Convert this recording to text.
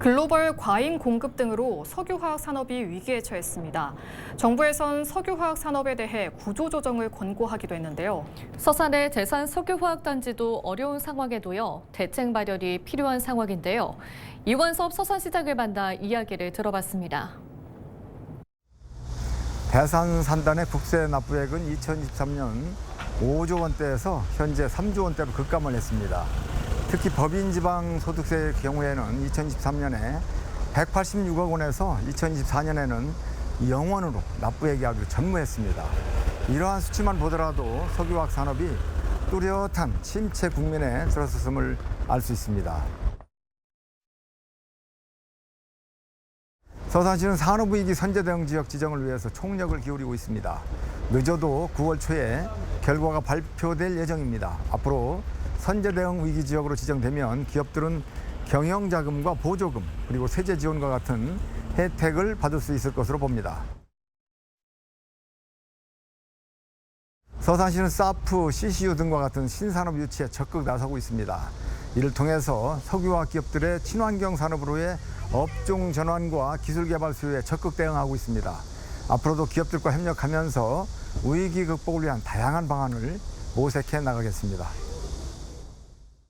글로벌 과잉 공급 등으로 석유화학 산업이 위기에 처했습니다. 정부에선 석유화학 산업에 대해 구조조정을 권고하기도 했는데요. 서산의 재산 석유화학 단지도 어려운 상황에 놓여 대책 마련이 필요한 상황인데요. 이원섭 서산시장을 만나 이야기를 들어봤습니다. 대산 산단의 국세 납부액은 2023년 5조 원대에서 현재 3조 원대로 급감을 했습니다. 특히 법인 지방 소득세의 경우에는 2023년에 186억 원에서 2024년에는 0원으로 납부액이 아주 전무했습니다. 이러한 수치만 보더라도 석유화학 산업이 뚜렷한 침체 국면에 들어섰음을 알 수 있습니다. 서산시는 산업위기 선제 대응 지역 지정을 위해서 총력을 기울이고 있습니다. 늦어도 9월 초에 결과가 발표될 예정입니다. 앞으로 선제 대응 위기 지역으로 지정되면 기업들은 경영 자금과 보조금 그리고 세제 지원과 같은 혜택을 받을 수 있을 것으로 봅니다. 서산시는 사프, CCU 등과 같은 신산업 유치에 적극 나서고 있습니다. 이를 통해서 석유화학 기업들의 친환경 산업으로의 업종 전환과 기술 개발 수요에 적극 대응하고 있습니다. 앞으로도 기업들과 협력하면서 위기 극복을 위한 다양한 방안을 모색해 나가겠습니다.